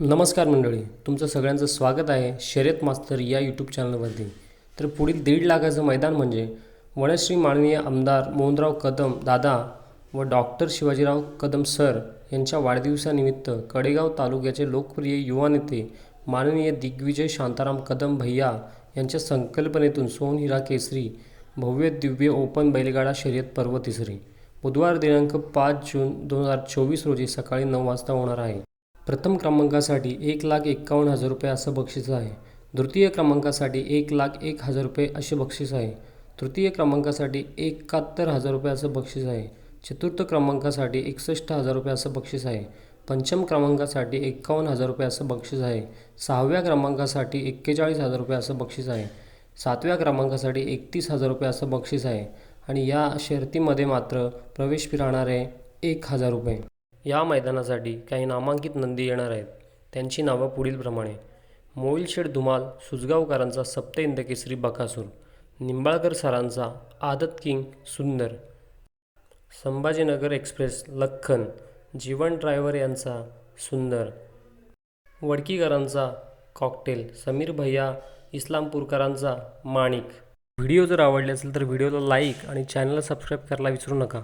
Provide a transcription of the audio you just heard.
नमस्कार मंडळी तुमचं सगळ्यांचं स्वागत आहे शर्यत मास्तर या यूट्यूब चॅनलवरती. तर पुढील दीड लाखाचं मैदान म्हणजे वनश्री माननीय आमदार मोहनराव कदम दादा व डॉक्टर शिवाजीराव कदम सर यांच्या वाढदिवसानिमित्त कडेगाव तालुक्याचे लोकप्रिय युवा नेते माननीय दिग्विजय शांताराम कदम भैया यांच्या संकल्पनेतून सोनहिरा केसरी भव्य दिव्य ओपन बैलगाडा शर्यत पर्व तिसरी. बुधवार दिनांक पाच जून दोन हजार चोवीस रोजी सकाळी नऊ वाजता होणार आहे. प्रथम क्रमांकासाठी एक लाख एक्कावन्न हजार रुपये असं बक्षीस आहे. द्वितीय क्रमांकासाठी एक लाख एक हजार रुपये असे बक्षीस आहे. तृतीय क्रमांकासाठी एकाहत्तर हजार रुपये असं बक्षीस आहे. चतुर्थ क्रमांकासाठी एकसष्ट हजार रुपये असं बक्षीस आहे. पंचम क्रमांकासाठी एक्कावन्न हजार रुपये असं बक्षीस आहे. सहाव्या क्रमांकासाठी एक्केचाळीस हजार रुपये असं बक्षीस आहे. सातव्या क्रमांकासाठी एकतीस हजार रुपये असं बक्षीस आहे. आणि या शर्तीमध्ये मात्र प्रवेश फिरणारे एक हजार रुपये. या मैदानासाठी काही नामांकित नंदी येणार आहेत. त्यांची नावं पुढीलप्रमाणे. मोईलशेड धुमाल सुजगावकरांचा सप्त इंदकेसरी बकासूर निंबाळकर सरांचा आदत king Sundar Sambhajinagar express Lakhan Jeevan driver यांचा सुंदर वडकीकरांचा कॉकटेल समीर भैया इस्लामपूरकरांचा माणिक. व्हिडिओ जर आवडले असेल तर व्हिडिओला लाईक आणि चॅनलला सबस्क्राईब करायला विसरू नका.